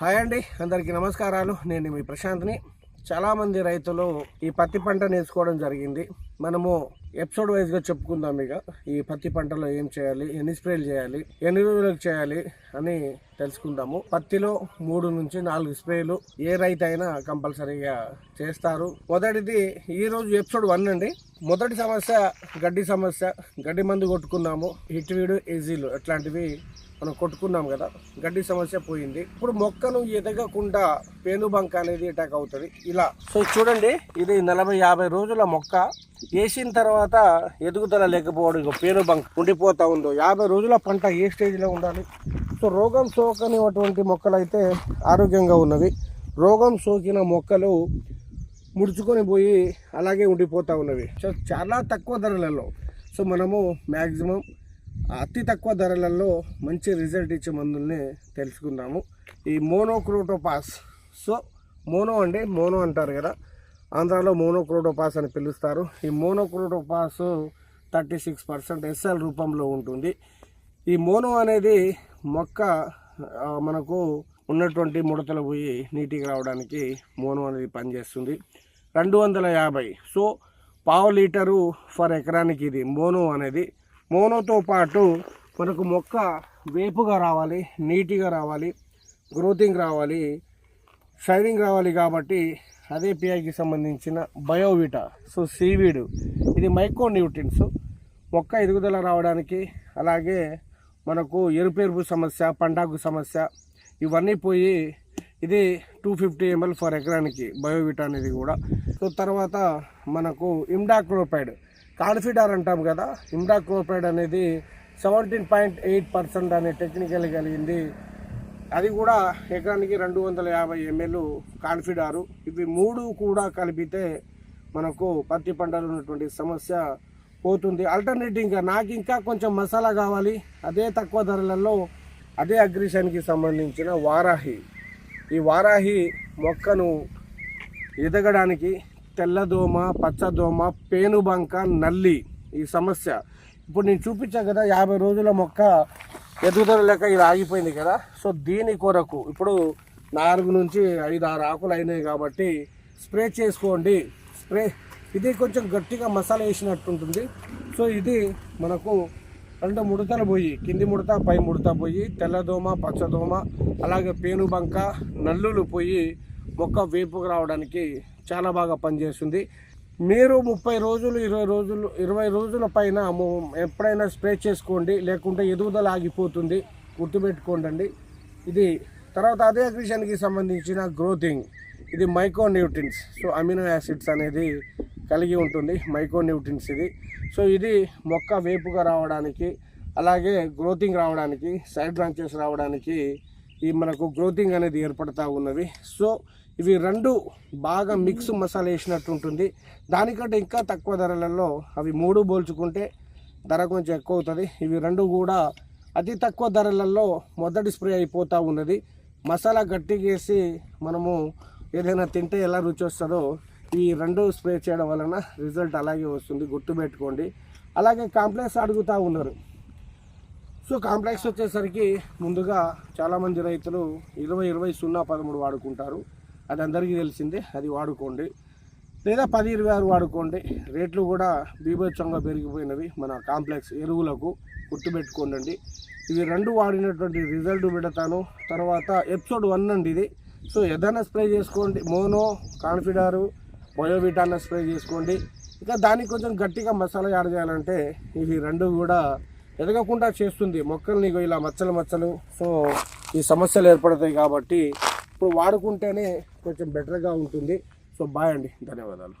Hi అండి అందరికీ నమస్కారాలు. నేను మీ ప్రశాంత్ని. చాలామంది రైతులు ఈ పత్తి పంట నేర్చుకోవడం జరిగింది. మనము ఎపిసోడ్ వైజ్గా చెప్పుకుందాం ఇక. ఈ పత్తి పంటలో ఏం చేయాలి ఎన్ని స్ప్రేలు చేయాలి ఎన్ని రోజులకు చేయాలి అని తెలుసుకుందాము పత్తిలో మూడు నుంచి నాలుగు స్ప్రేలు ఏ రైతు అయినా కంపల్సరీగా చేస్తారు. మొదటిది ఈరోజు ఎపిసోడ్ వన్ అండి. మొదటి సమస్య గడ్డి సమస్య. గడ్డి మందు కొట్టుకున్నాము. హిట్ వీడు ఈజీలు అట్లాంటివి మనం కొట్టుకున్నాం కదా. గడ్డి సమస్య పోయింది. ఇప్పుడు మొక్కను ఎదగకుండా పేనుబంక అనేది అటాక్ అవుతుంది. ఇలా. సో చూడండి ఇది నలభై యాభై రోజుల మొక్క. వేసిన తర్వాత ఎదుగుదల లేకపోవడం ఇక పేనుబంక ఉండిపోతా ఉందో. యాభై రోజుల పంట ఏ స్టేజ్లో ఉండాలి? సో రోగం సోకనిటువంటి మొక్కలు అయితే ఆరోగ్యంగా ఉన్నవి. రోగం సోకిన మొక్కలు ముడుచుకొని పోయి అలాగే ఉండిపోతూ ఉన్నవి. సో చాలా తక్కువ ధరలలో. సో మనము మ్యాక్సిమం అతి తక్కువ ధరలలో మంచి రిజల్ట్ ఇచ్చే మందుల్ని తెలుసుకుందాము. ఈ మోనోక్రోటోపాస్. సో మోనో అంటే మోనో అంటారు కదా. ఆంధ్రాలో మోనోక్రోటోపాస్ అని పిలుస్తారు. ఈ monocrotophos thirty six percent SL రూపంలో ఉంటుంది. ఈ మోనో అనేది మొక్క మనకు ఉన్నటువంటి ముడతలు పోయి నీటికి రావడానికి మోనో అనేది పనిచేస్తుంది. రెండు వందల యాభై. సో పావు లీటరు ఫర్ ఎకరానికి ఇది మోనో అనేది. మోనోతో పాటు మనకు మొక్క వేపుగా రావాలి నీట్గా రావాలి గ్రోతింగ్ రావాలి షైనింగ్ రావాలి కాబట్టి అదే పిఐకి సంబంధించిన బయోవిటా సో సీవీడు. ఇది మైక్రో న్యూట్రిన్స్ మొక్క ఎదుగుదల రావడానికి అలాగే మనకు ఎరుపెరుపు సమస్య పండాకు సమస్య ఇవన్నీ పోయి ఇది టూ ఫిఫ్టీ ఎంఎల్ ఫర్ ఎకరానికి బయోవిటా అనేది కూడా. సో తర్వాత మనకు ఇమ్డాక్లోపైడ్ కాన్ఫిడార్ అంటాం కదా ఇమ్డాక్లోపైడ్ అనేది సెవెంటీన్ పాయింట్ ఎయిట్ పర్సెంట్ అనే టెక్నికల్ కలిగింది. అది కూడా ఎకరానికి రెండు వందల యాభై ఎంఎల్ కాన్ఫిడారు ఇవి మూడు కూడా కలిపితే మనకు పత్తి పంటలో ఉన్నటువంటి సమస్య పోతుంది. ఆల్టర్నేటివ్గా నాకు ఇంకా కొంచెం మసాలా కావాలి. అదే తక్కువ ధరలలో అదే అగ్రిషన్కి సంబంధించిన వారాహి. ఈ వారాహి మొక్కను ఎదగడానికి తెల్లదోమ పచ్చదోమ పేనుబంక నల్లి ఈ సమస్య. ఇప్పుడు నేను చూపించా కదా యాభై రోజుల మొక్క ఎదుగుదల లెక్క ఇది ఆగిపోయింది కదా. సో దీని కొరకు ఇప్పుడు నాలుగు నుంచి ఐదు ఆరు ఆకులు అయినాయి కాబట్టి స్ప్రే చేసుకోండి. స్ప్రే ఇది కొంచెం గట్టిగా మసాలా వేసినట్టు ఉంటుంది సో ఇది మనకు రెండు ముడతలు పోయి కింది ముడత పై ముడత పోయి తెల్లదోమ పచ్చదోమ అలాగే పేనుబంక నల్లులు పోయి మొక్క వేపుకు రావడానికి చాలా బాగా పనిచేస్తుంది. మీరు ముప్పై రోజులు ఇరవై రోజులు ఇరవై రోజుల పైన ఎప్పుడైనా స్ప్రే చేసుకోండి లేకుంటే ఎదుగుదల ఆగిపోతుంది. గుర్తుపెట్టుకోండి ఇది తర్వాత అదే అగ్రిషన్కి సంబంధించిన గ్రోతింగ్. ఇది micro nutrients so amino acids అనేది కలిగి ఉంటుంది మైక్రో న్యూట్రిన్స్ ఇది. సో ఇది మొక్క వేపుగా రావడానికి అలాగే గ్రోతింగ్ రావడానికి సైడ్ బ్రాంచెస్ రావడానికి ఈ మనకు గ్రోతింగ్ అనేది ఏర్పడతా ఉన్నవి. సో ఇవి రెండు బాగా మిక్స్ మసాలా వేసినట్టు ఉంటుంది. దానికంటే ఇంకా తక్కువ ధరలలో అవి మూడు పోల్చుకుంటే ధర కొంచెం ఎక్కువ అవుతుంది ఇవి రెండు కూడా అతి తక్కువ ధరలలో మొదటి స్ప్రే అయిపోతూ ఉన్నది. మసాలా గట్టిగేసి మనము ఏదైనా తింటే ఎలా రుచి వస్తుందో ఈ రెండు స్ప్రే చేయడం వలన రిజల్ట్ అలాగే వస్తుంది గుర్తుపెట్టుకోండి అలాగే కాంప్లెక్స్ అడుగుతూ ఉన్నారు. సో కాంప్లెక్స్ వచ్చేసరికి ముందుగా చాలామంది రైతులు ఇరవై ఇరవై సున్నా పదమూడు వాడుకుంటారు. అది అందరికీ తెలిసిందే అది వాడుకోండి. లేదా పది ఇరవై ఆరు వాడుకోండి. రేట్లు కూడా బీభత్సంగా పెరిగిపోయినవి మన కాంప్లెక్స్ ఎరువులకు గుర్తుపెట్టుకోండి ఇవి రెండు వాడినటువంటి రిజల్ట్ పెడతాను. తర్వాత ఎపిసోడ్ వన్ అండి ఇది. సో ఏదైనా స్ప్రే చేసుకోండి. మోనో కాన్ఫిడారు బయోవిటాన స్ప్రే చేసుకోండి. ఇంకా దానికి కొంచెం గట్టిగా మసాలా యాడ్ చేయాలంటే ఇవి రెండు కూడా ఎదగకుండా చేస్తుంది. మొక్కల్ని నీకు ఇలా మచ్చలు మచ్చలు. సో ఈ సమస్యలు ఏర్పడతాయి కాబట్టి ఇప్పుడు వాడుకుంటేనే కొంచెం బెటర్గా ఉంటుంది. సో బాయ్ అండి. ధన్యవాదాలు.